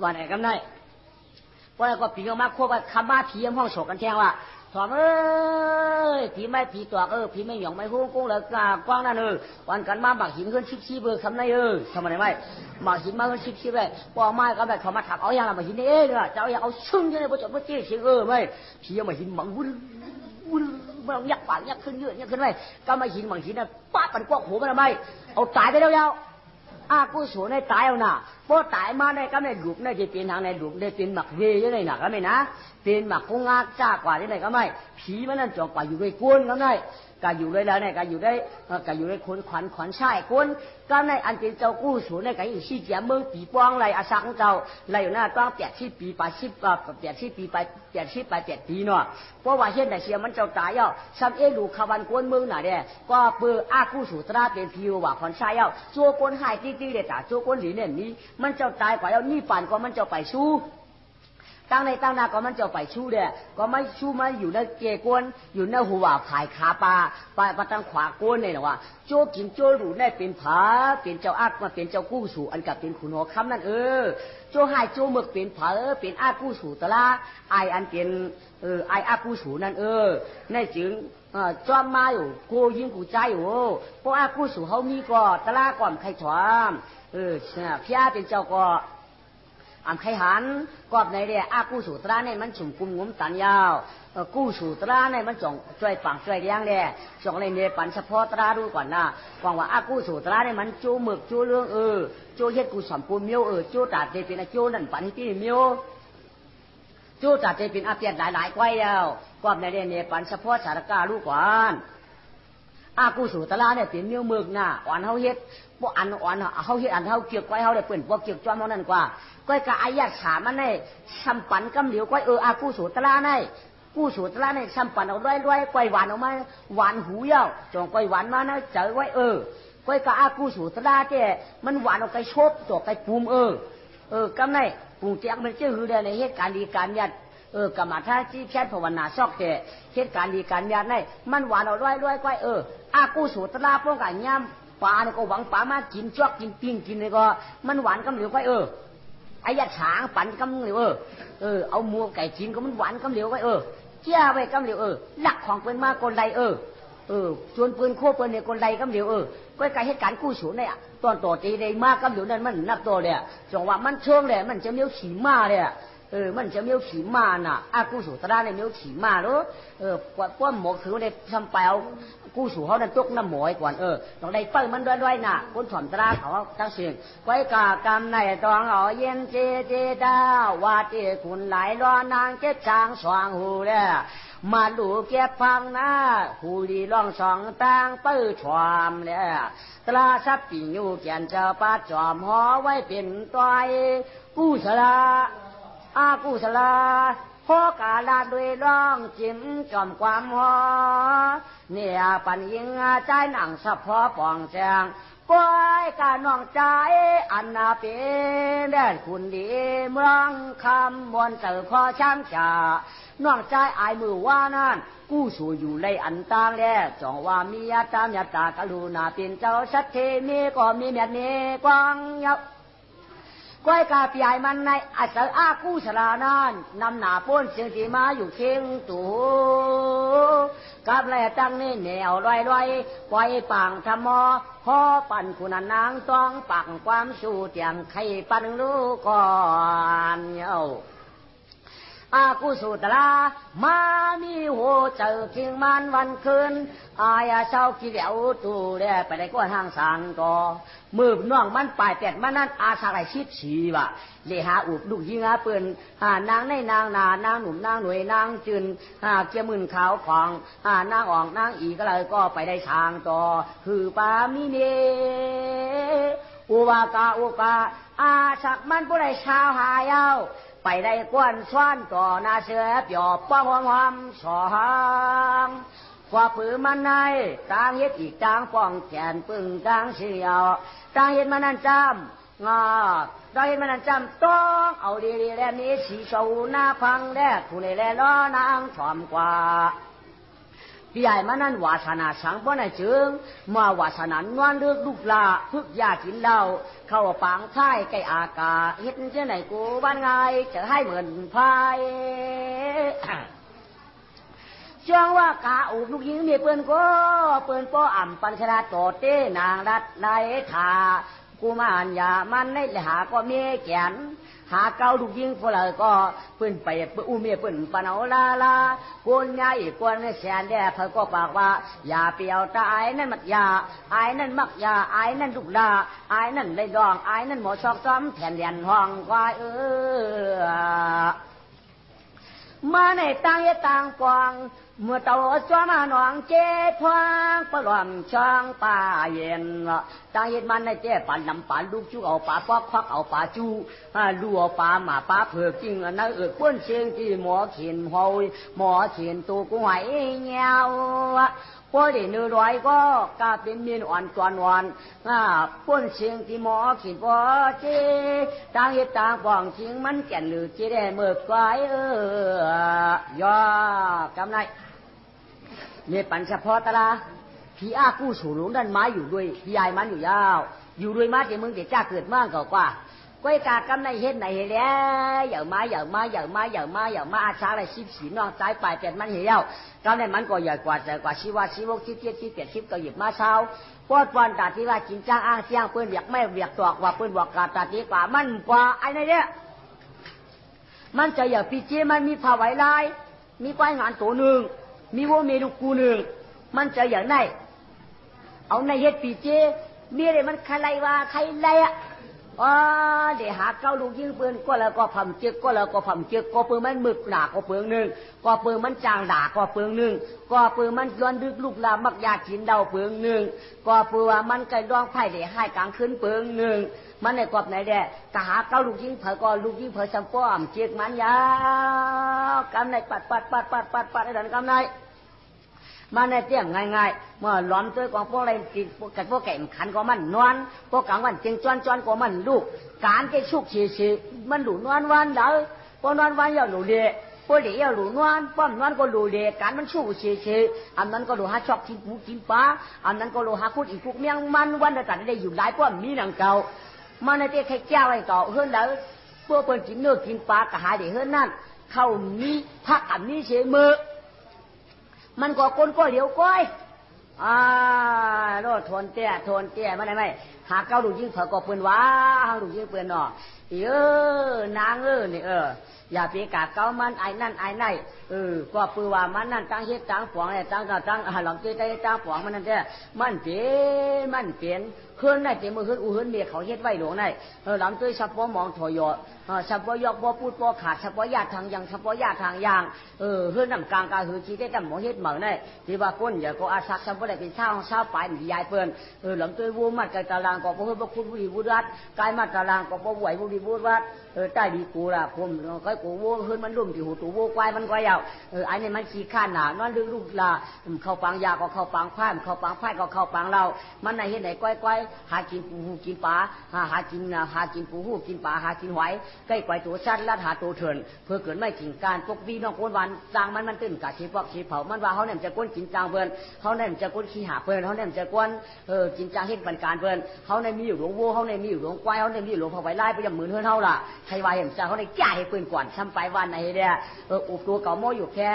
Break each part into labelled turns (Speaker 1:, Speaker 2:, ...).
Speaker 1: ว่าไหนกันได้ว่าก็ผีก็มาควบว่าคำมาผียังห้องโศกกันแทงว่าถอมเอ้ยผีไม่ผีตัวเออผีไม่หยองไม่หุ้งกุ้งเลยกากว้างนั่นเออวันกันมาบักหินขึ้นชิบชิบเบอร์คำไหนเออทำอะไมไม่บักหินมาขึ้นชิบชิบเลยปอไม้ก็แบบเขามาถักเอาอย่างละบักหินเอ้ยเนี่ยจะเอาอย่างเอาซึ่งเนี่ยพอจบพอเจ๊เสียงเออไม่ผียังมาหินมังวุ่นวุ่นมันยักปากยักขึ้นเยอะยักขึ้นไปก็มาหินมังหินน่ะป้าปันกว้างหัวมันทำไมเอาตายไปแล้วแล้ว อากูสูในตายเอาน่ะพอตายมาในก็ในหลุมในจะเป็นทางในหลุมในเป็นหมักเวยังไงน่ะก็ไม่นะเป็นหมักคงงากจ้ากว่าที่ไหนก็ไม่ผีมันนั่นจอกกว่าอยู่ในก้นก็ไม่ ก็อยู่ได้แล้วเนี่ยก็อยู่ได้ก็อยู่ในคนขวัญขวัญใช่คนก็ในอันเป็นเจ้ากู้สูในก็อยู่ที่เจียเมืองปีป้องไรอาสังเจ้าไรอยู่หน้าต้องแปดที่ปีไปสิบก็แปดที่ปีไปแปดที่ไปแปดปีเนาะเพราะว่าเช่นแต่เสียมันเจ้าตายอะซ้ำเอลูขวันกวนเมืองน่ะเนี่ยก็เปืออากู้สูตราเป็นพิวว่าขวัญใช่อะตัวคนหายตี้ๆเลยจ้ะตัวคนหลีเนี่ยนี้มันเจ้าตายกว่าแล้วนี่ป่านก็มันเจ้าไปสู้ ตั้งในตั้งนาก็มันจะไปชู้เด้ก็ไม่ชู้มาอยู่ในเกยกวนอยู่ในหัวผายขาปลาไปมาตั้งขวากวนเนี่ยว่าโจกินโจหรูได้เป็นผาเป็นเจ้าอักมาเป็นเจ้ากู้สู่อันกับเป็นขุนหัวคำนั่นเออโจหายโจหมึกเป็นผาเออเป็นอากู้สู่ตะละไออันเป็นเออไออากู้สู่นั่นเออในจึงจอมมาอยู่กูยิงกูใจอยู่พวกอากู้สู่เขามีก็ตะละก่อนใครถวามเออเพี่อาเป็นเจ้าก็อำไขหันกอบในเรียอากู้สูตราเนี่ยมันฉุมกุมงุมตันยาวกู้สูตราเนี่ยมันจงช่วยปังช่วยเลี้ยงเลยจงเลยเนปันเฉพาะตราดูก่อนนะกวางว่าอากู้สูตราเนี่ยมันจูหมึกจูเรื่องเออจูเฮ็ดกูสัมปูเมียวเออจูตัดเดเป็นจูนั่นปันที่เมียวจูตัดเดเป็นอาเปียนหลายหลายก้อยแล้วกอบในเรียเนปันเฉพาะสารกาลูกก่อน อากูสูตราเนี่ยเป็นเมียวมึกน่ะอ่อนเฮาเฮ็ดพวกอันอ่อนเฮาเฮ็ดอันเฮาเกี่ยวก้อยเฮาได้เปิ่นพวกเกี่ยวจ้อมเฮานั่นกว่าก้อยกะอายัดขามันในสัมปันกำเหลียวก้อยเอออากูสูตราในกูสูตราในสัมปันเอาด้วยด้วยก้อยหวานออกมาหวานหูเย้าจองก้อยหวานมานะเจอไว้เออก้อยกะอากูสูตราเจ้มันหวานออกไปชบจกไปปูมเออเออกำในปูเจียงมันเจ้าหือในเหตุการณ์ดีการยัด เออกรรมฐานที่แค่ภาวนาซอกเตะเหตุการณ์ดีการยัดในมันหวานเอาด้วยด้วยก้อยเอออากูสูตราป้องกันย่ำปลาเนี่ยก็หวังปลามากินจอกกินปิ้งกินเลยก็มันหวานกำเหลวก้อยเออไอ้ยาฉางปั่นกำเหลวเออเออเอามัวไก่กินก็มันหวานกำเหลียวไวเออเจ้าไว้กำเหลวเออหลักของเป็นมากคนใดเออเออชวนปืนโคปืนเนี่ยคนใดกำเหลียวเออก็ไก่ให้การณ์กู้สูเนี่ยตอนต่อตีได้มากกำเหลียวนั้นมันนับตัวเลยจังว่ามันเชิงเลยมันจะเมียวขี่มาเลย เออมันจะเมียวขี่มาน่ะอากู้สูตราเนี่ยเมียวขี่มาเนาะเออปวดป้อมหมกถือเนี่ยทำไปเอากู้สู่เขานั่นตกน้ำหมอยก่อนเออต้องได้เปิ้ลมันด้วยด้วยน่ะคนถ่อมตราเขาตั้งเสียงไว้กากรรมในตองเอาเย็นเจเจดาว่าเจคุณไหลรอนางเก็บจางสว่างหูเนี่ยมาดูเก็บฟังนะหูดีล่องสองตั้งเปิ้ลชวามเนี่ยตราสับปีอยู่เกียนเจ้าป้าจอมหอไว้เป็นตัวกู้สละ อากู้สละพ่อกาลาด้วยร้องจิ้มจอมความหอเนี่ยปันยิงใจหนังสะพอปองแจงก้อยกาน้องใจอันนาเป็นแดนคุณดีเมืองคำมวนเจอข้อช่างจ่าน้องใจอายมือว่านั่นกู้สู่อยู่ในอันต่างแล้วจองว่ามียาตามยาตากรุณาเป็นเจ้าชัดเทมีก็มีเมียเมกวางเยา ก้อยกาปียมันในอัศัยอากู้สลานานนำหนาป้นเสียงทีมาอยู่เคียงตูกับแลจังนี่เหนียวลอยลอยปล่อยปางทมอพอปั่นคุณนางต้องปักความสู่เตียงไข่ปั่นลูกก่อนเย้า อากุสุตลามามีโหเจอคิงมันวันคืนอายาเช้ากี่เหลียวตูเดไปได้ก็ห้างสางก็มือน้องมันปลายแปดมันนั่นอาสาไรชิดสีวะเลหาอุบลูกยิงอาเปืนหานางในนางนานางหนุ่มนางหน่วยนางจืนหาเกี่ยมื่นขาวของหานางอ่องนางอีก็เลยก็ไปได้ทางต่อคือปามีเนอุวากาอุกาอาสักมันผู้ใดชาวหายเอา ไปได้กวนสวนต่อนาเสือปยอบป้องหอมหอมสองกว่าปืนมันในต่างเย็ดอีกต่างป้องแขนปึงต่างเสียวต่างเย็ดมันนั่นจำงาต่างเย็ดมันนั่นจำต้องเอาดีๆแล้วนี้สีโซหน้าพังแรกผู้ในแลล้อนางถอมกว่า พี่ใหญ่มานั่นวาสนาสังบ่ในเจิงมาวาสนานวนเลือกลูกลาพึกยากินเหล้าเข้าปางท้ายไก่อากาเฮ็ดเจ้าไหนกูบ้านไงจะให้เหมือนพายช่วงว่ากาอุบลูกยิงมีเปิ้นก็เปิ้นป้ออ่ำปันชราโตเต้นางรัดนายถากูมานยามันในหาก็มีแขน หาเก้าลูกยิงฝรั่งก็เพื่อนไปอุ้มเมียเพื่อนปนเอาลาลาคนใหญ่คนแสนแด่เธอก็ปากว่า อย่าเปียวตาไนั่นมักยาไอ้นั่นมักยาไอ้นั่นลูกดาไอ้นั่นเลยดองไอ้นั่นหมอชอกซ้ำมแผ่รียนห้องวายเออมาในตังยะตังกวาง อันนั้นเออป้นเชียงที่หมอเขียนหอยหมอเขียนตัวกุ้งไหเงี้ยวพอได้เนื้อร้อยก็กาเป็นเมียนอ่อนกวนอ่อนอ่าป้นเชียงที่หมอขีดพอเเนปันเฉพาะตาพี่อากู้สูหลงดันไม้อยู่ด้วยพี่ยายมันอยู่ยาวอยู่ด้วยมาเดี๋ยวมึงเดี๋ยวจ้าเกิดมากกว่ากว่าก้อยกากำในเฮ็ดไหนเฮ็ดแล้วอย่ามาอย่ามาอย่ามาอย่ามาอย่ามาอาชาอะไรสิบสีน้องใจปลายเป็ดมันเหี่ยวกำในมันก็ใหญ่กว่าแต่กว่าชีวาชีวกที่เจ็ดที่เจ็ดสิบก็หยิบมาเช้าปอดปอนตาที่ว่ากินจ้าอ้างเสียงเปื้อนเบียกไม่เบียกตอกว่าเปื้อนบอกกาตาที่กว่ามันกว่าไอ้นี่เนี่ยมันจะอย่าปีเจมันมีผ้าไหวลายมีควายงานตัวหนึ่ง มีวัวเมลูกูหนึ่งมันจะอย่างไรเอาในเฮ็ดปีเจมีอะไรมันใครว่าใครไรอะอ๋อเดี๋ยวหาเก้าลูกยิงปืนก็แล้วก็ผัมเจ็กก็แล้วก็ผัมเจ็กก็ปืนมันมึกหนาก็เปืองหนึ่งก็ปืนมันจางด่าก็เปืองหนึ่งก็ปืนมันย้อนดึกลูกลามักยากินเดาเปืองหนึ่งก็ปืนว่ามันไก่ดองไผ่เดี๋ยวให้กลางคืนเปืองหนึ่งมันในกอบไหนแด่กะหาเก้าลูกยิงเผอก็ลูกยิงเผอสัมป้อมเจ็กมันยาวกำในปัดปัดปัดปัดปัดปัดไอ้ดันกำใน มาในเตี้ยงง่ายๆเมื่อล้อมตัวของพวกอะไรติดกับพวกแก่มขันก็มันนวลพวกกลางวันเจงจวนจวนก็มันลูกการจะชุกเฉีมันหลุนวลวันเด้อพอนวลวันอย่าหลุเดพวกเดี๋ยวหลุนวลป้อมนวลก็หลุเดการมันชุกเฉีอันนั้นก็หลุหาชอบกินปูกินปลาอันนั้นก็หลุหาคุดอีกคุกเมียงมันวันแต่ตัดได้อยู่หลายป้อมมีหนังเก่ามาในเตี้ยใครแก้วอะไรต่อเฮือนแล้วพวกเปิ้นกินเนื้อกินปลากระหายเดี๋ยวเฮือนนั่นเข้ามีพักอันนี้เฉยมือ มันก็คนก็เหลียวก้อยอ่าโลดทนเตี้ยทนเตี้ยไม่ได้ไหมหากเก้าดูยิ่งเผอก็เปืนว้าหาดูยิ่งเปืนหนอเออนางเออนี่เอออย่าไปกาเก้ามันไอ้นั่นไอ้นั่นเออก็ปือว่ามันนั่นตั้งเฮ็ดตั้งฝวงเนี่ยตั้งตั้งหลังเจ๊ได้ตั้งฝวงมันนั่นเจ้มันเปลี่ยนมันเปลี่ยน เคลื่อนได้เต็มมือเคลื่อนอูเฮือนเมียเขาเฮ็ดไว้หลวงได้เออหลังเจ๊เฉพาะมองถอยอเฉพาะยอกบ่พูดบ่ขาดชับพาะญาติทางยังชับพาะญาติทางยางเออเฮือนน้ำกลางกาหือชีได้ตั้งหมอเฮ็ดเหมือนได้ที่ว่าก้นอย่าก็อาศักเฉพาะได้เป็นเช้าเช้าปลายมียายเปิ้นเออหลังเจ๊วูมัดกตารางก็บ่เฮ็ดบ่คุณบุรีบุรัดกายมัดตารางก็บ่ไหวบุรีบุรัด เออใต้ดีกูล่ะผมก็กูโวเฮือนมันรุ่มที่หูตูโว้ควายมันก็ยาวเออไอ้นี่มันขี้ข้านหนานอนลึกลูกลาเข้าปังยาก็เข้าปังพ่ายเข้าปังพ่ายก็เข้าปังเรา มันในเฮ็ดไหนก้อยๆหากินปูหูกินปลาหาหากินหากินปูหูกินปลาหากินหอยใกล้ไกวตัวชัดลัดหาตัวเถินเพื่อเกิดไม่ถึงการปกวีน้องโคนวันจางมันมันตื่นกะชีพอกชีเผามันว่าเขาเนี่ยจะก้นกินจางเพื่อนเขาเนี่ยจะก้นขี้หาเพื่อนเขาเนี่ยจะก้นเออกินจางเฮ็ดบรรการเพื่อนเขาเนี่ยมีอยู่หลวงวัวเขาเนี่ยมีอยู่หลวงควายเขาเนี่ยมีอยู่หลวงพอไว้ไล่ไปยังหมื่นเฮือนเท่าล่ะใครวายเห็นจาเขาเนี่ยแก่ให้เพื่อนก่อนทำไปวันไหนเนี่ยเอออุบตัวเก่าโมอยู่แค่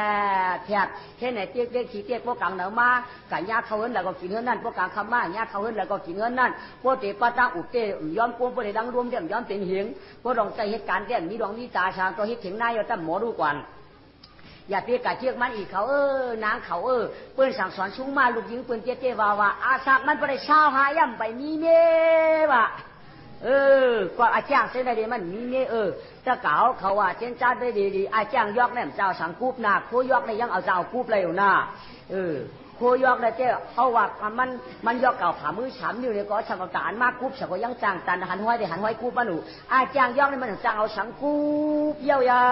Speaker 1: แค่แค่ไหนเตี้ยเตี้ยขี้เตี้ยพวกกลางเหนือมาไก่ยาเขาเฮินแล้วก็กินเฮือนนั่นพวกกลางคำมาญาเขาเฮินแล้วก็กินเฮือนนั่นพวกเตปะตาอุบเตย้อมกวงพวกเตดังรวมเดี่ยมย้อมเป็นเหียงพวกลองใจเหตุการณ์เดี่ยมมีดวงมีตาชางตัวเฮ็ดถึงนายตั้งหมอดูก่อนอย่าเปียกกะเชือกมันอีกเขาเออนางเขาเออเปิ้นสั่งสอนชุ่งมาลูกหญิงเปิ้นเจ๊เจ๊วาวาอาสักมันไปเช้าหาย่ำไปมีเม่ว่ะ เออก็อาจารย์เส้นได้ดีมันมีเม่ยเออจะเก่าเขาว่าเจ้าจ้าได้ดีดีอาจารย์ยอกแน่เจ้าสังกูบนาโคยอกในยังเอาเจ้ากูบเลยอยู่นาเออโคยอกเลยเจ้าเขาว่ามันมันยอกเก่าผ่ามือฉำอยู่เนี่ยก็ชักตานมากกูบฉักก็ยังจางตันหันห้อยได้หันห้อยกูบมาหนูอาจารย์ยอกนี่มันจางเอาสังกูบยาวยา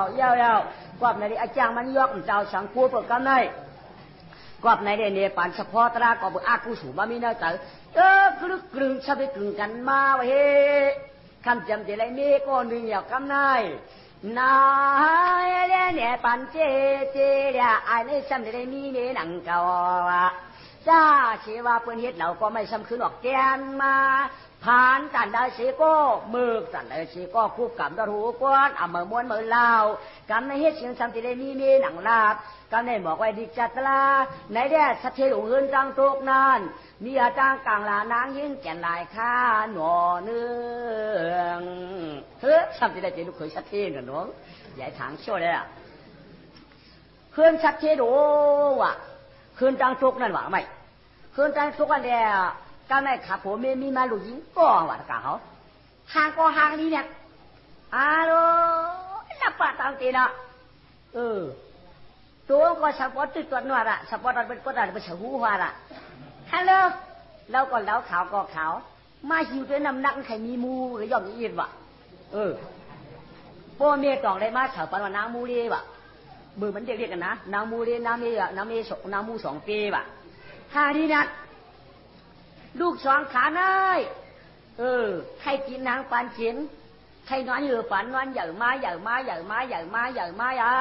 Speaker 1: วยาวยาวกอบในนี้อาจารย์มันยอกเจ้าสังกูบกันได้ กอบในเดเนปันเฉพาะตรากอบอากูสูมามีนาเตอเออกรึกกรึงชาไปกรึงกันมาเฮคำจำเจไรเมก็หนึ่งอยากกำนายนายเดเนปันเจเจเดียไอเนจำเจไรมีเมหนังเกาวะจ้าเชว่าเปิ้นเฮ็ดเราก็ไม่ซ้ำคืนออกแกนมา ผ่านกันได้สีก็มือกันได้สีก็คูบกับดรูกวนเอามือม้วนมือเล่ากำในเฮ็ดเสียงซ้ำที่ได้มีมีหนังลาบกำในบอกไว้ดิจัตลาในแดดสัตเทหลงเงินจังตกนานมีอาจารย์กลางลานางยิ่งแก่นลายข้าหนอเนืองเฮ้ยซ้ำที่ได้เจลูกเคยสัตเทกันน้องใหญ่ถางชั่วเลยอะเคลื่อนสัตเทโดว่ะเคลื่อนจังตกนั่นหวังไม่ขับผมมีมีมาลูกยิงก็ว่ะกะเขาห่อนับปะตังตีนะเออตัวก็สปอร์ตติดตัวหนวดอะสปอร์ตเป็นก็ได้เป็นหูหัวอะฮัลโหลเราก็แล้วขาวก็ขาวมาหิวด้วยน้ำหนักใครมีมูหรือยอมยีดวะเออพ่อเมียตองได้มาเฉาปันว่านางมูเรียวะมือมันเรียกกันนะนางมูเรียนางเมียนางเมียสนางมูสองปีวะท่านี้นะ ลูกสองขาน้อยเออ ใครกินนางปานเจียนใครนอนอยู่ฝันนอนใหญ่มาใหญ่มาใหญ่มาใหญ่มาใหญ่มาอ่า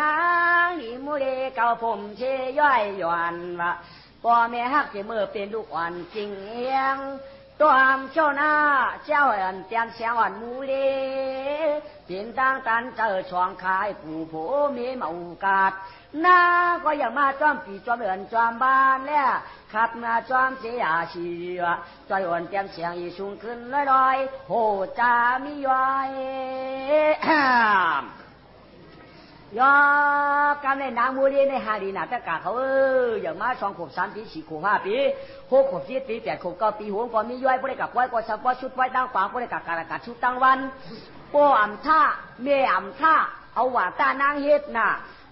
Speaker 1: นางนี่มูเรเก่าผมเชยย่อยหย่อนวะพ่อแม่ฮักจะเมื่อเป็นลูกอ่อนจริงเอียงตัวอมเจ้าหน้าเจ้าอ่อนเตียนเสียงอ่อนมูเร สินตั้งตันเจอช่องคายผู้โผมีเมากาสหน้าก็อย่างมาจอมปีจอมเอือนจอมบ้านแล้วขับมาจอมเสียชีวะจอยอ่อนเตียมเสียงอีสูงขึ้นลอยๆโหจามิย้อย ยอการในนางมูลีในฮารีนาตะกาเขาเอออย่างมาสองขวบสามปีสี่ขวบห้าปีหกขวบเจ็ดปีแปดขวบเก้าปีหัวก็มีย้อยบริกับไว้ก็สะพอชุดไว้ตั้งขวางบริกับการกัดชุดตั้งวันป้ออ่ำท่าเมอ่ำท่าเอาหว่าตานางเฮ็ดน่ะ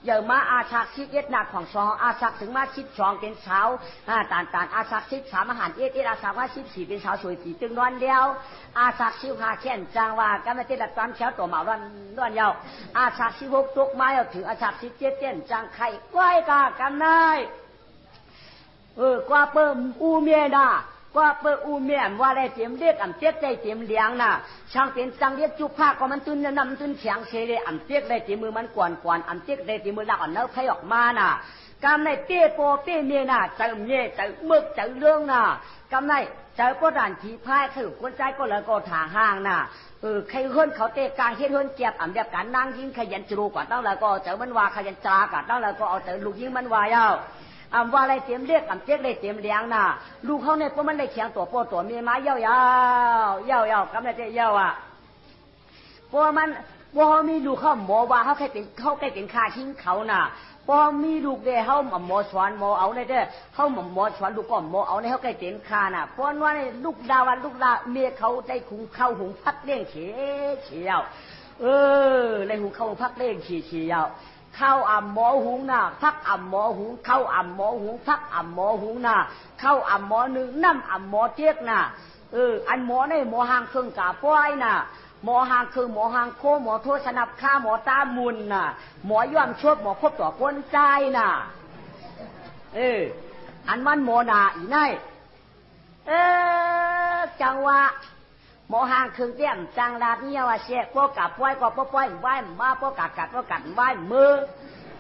Speaker 1: อย่างมาอาชักชิดเอ็ดหนักของสองอาชักถึงมาชิดสองเป็นเช้าอ่าตานตานอาชักชิดสามอาหารเอ็ดเอ็ดอาชักว่าชิดสี่เป็นเช้าสวยสีตึงนอนเดียวอาชักชิวหาเช่นจางว่ากันไม่ติดละตอนเช้าตัวหมาวันนอนยาวอาชักชิวกตุกไม้เอาถืออาชักชิดเจ็ดเจ็นจางไข่ไว้กากันได้เออกว่าเปิมอูเมียน่ะ กว่าเปิมอูเมียนว่าได้เตรียมเรียกอ่ำเจ็ดได้เตรียมเลี้ยงน่ะช่างเป็นจังเรียกจุกผ้าก็มันตุนนำตุนเฉียงเชเลยอ่ำเจ็ดได้เตรียมมือมันกวนกวนอ่ำเจ็ดได้เตรียมมือลักอ่อนเนื้อไข่ออกมาน่ะกำในเตี้ยโปเตี้ยเมียน่ะเจอเมียเจอมึกจอเรื่องน่ะกำในเจอก็ด่านผีพายคือคนใจก็เลยก็ถาห่างน่ะเออใครเฮือนเขาเตะกลางเฮ็ดเฮือนเกียบอ่ำแบบการนั่งยิงขยันจูกว่าตั้งแล้วก็เจอมันว่าขยันจาก่ตั้งแล้วก็เอาเจอลูกยิงมันว่าเย้าอำว่า อะไรเตรียมเรียกอำเจ๊กเลยเตรียมเลี้ยงน่ะลูกเขาเนี่ยพวกมันได้เขียงตัวโปตัวมีไม้ย้ายาวยาวยาวกำลังจะย้าอะพวกมันพอมีลูกเขาหมอว่าเขาแค่เป็นเขาแค่เป็นค่าทิ้งเขาน่ะพอมีลูกเด้เขาหมอสอนหมอเอาในเด้อเขาหมอสอนลูกก็หมอเอาในเขาแค่เป็นค่าน่ะเพราะว่าลูกดาวันลูกดาเมียเขาได้คุงเข้าหุงพักเลี้ยงเฉียเฉยวเออในหุงเข้าพักเลี้ยงเฉีย เข้าอ่ำหมอหุงน่ะพักอ่ำหมอหุงข้าอ่ำหมอหุงพักอ่ำหมอหุงน่ะข้าอ่ำหมอหนึ่งน้ำอ่ำหมอเจี๊ยกน่ะเอออันหมอในหมอหางเครื่องกาป้อยน่ะหมอหางคือหมอหางโคหมอโทษสนับข้าหมอตามุนน่ะ หมอย่อมชดหมอครบต่อคนใจน่ะ เออ อันมันหมอนาอีไนเออจังหวะ หมอหางคืนเตี้ยมจังลาดเนี่ยว่าเสียพวกกับป้อยก็ป้อยไหวมาพวกกัดกัดพวกกัดไหวมือ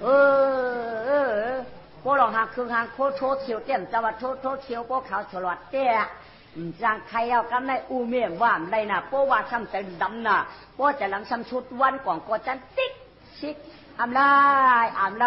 Speaker 1: เออเออพวกเราหางคืนหางโคโชเทียวเตี้ยมจังวัดโชโชเทียวพวกเขาฉลอดเตี้ยจังใครเอากันในอูเมียงว่ามได้น่ะเพราะว่าซ้ำใจดำน่ะเพราะจะหลังซ้ำชุดวันก่อนก็จันติ๊กชิกอำไล่อำไล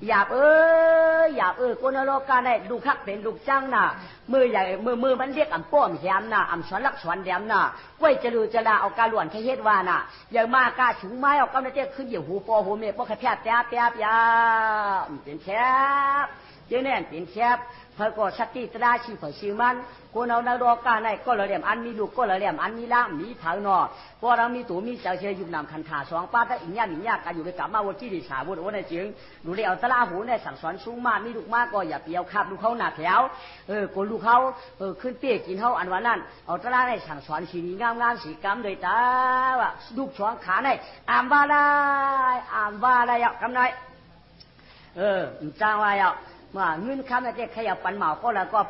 Speaker 1: หยกำหลงน่ะชุบโปกเออามโกโปอยลูกเปิ่มยืนมเย่บัวมีอันเหียมเตรียมเรียกอันเตี้ยกได้เตรียมเลี้ยงมันฉีได้แข็งยาวจังจุบแข็งยาวอันจังจุบแข็งยาวอยากเอออยากเออคนโลกาได้ดูคักเป็นลูกจังน่ะมือใหญ่มือมือมันเรียกอันป้อมแหมน่ะอันสวนลักสวนแหมน่ะกล้วยจะรูจะลาเอากาหลวนแค่เฮ็ดว่าน่ะอย่างมากกาถุงไม้เอากำลังจะขึ้นอยู่หูปอหูเมฆพวกแค่แป๊บแป๊บยาเป็นแคบเจ๊แน่นี้เป็นแคบ เพื่อก็สติตราชีพชื่อมันคนเอานาดอกกาในก็ละเหลี่ยมอันมีลูกก็ละเหลี่ยมอันมีล่ามมีเผาหนอพอเรามีตัวมีเจ้าเชยยุบนำคันขาสองป้าถ้าอีกย่ามียากกันอยู่ไปกลับมาวันที่ดีสาวุฒิวันนี้จริงดูเลยเอาตะลาหูเนี่สั่งสอนสูงมากมีลูกมากก็อย่าเปียวขับลูกเขาหนาแถวเออคนลูกเขาเออขึ้นเตี้ยกินเขาอันวันนั้นเอาตะลาเนี่สั่งสอนสีงามงามสีกรรมโดยตาว่าลูกช้องขาเนี่ยอ่านว่าได้อ่านว่าได้ยกำไรเออจ้างว่าอ่ะมาเงินคำเนี่ยขยับปันเหมาก็แล้วก็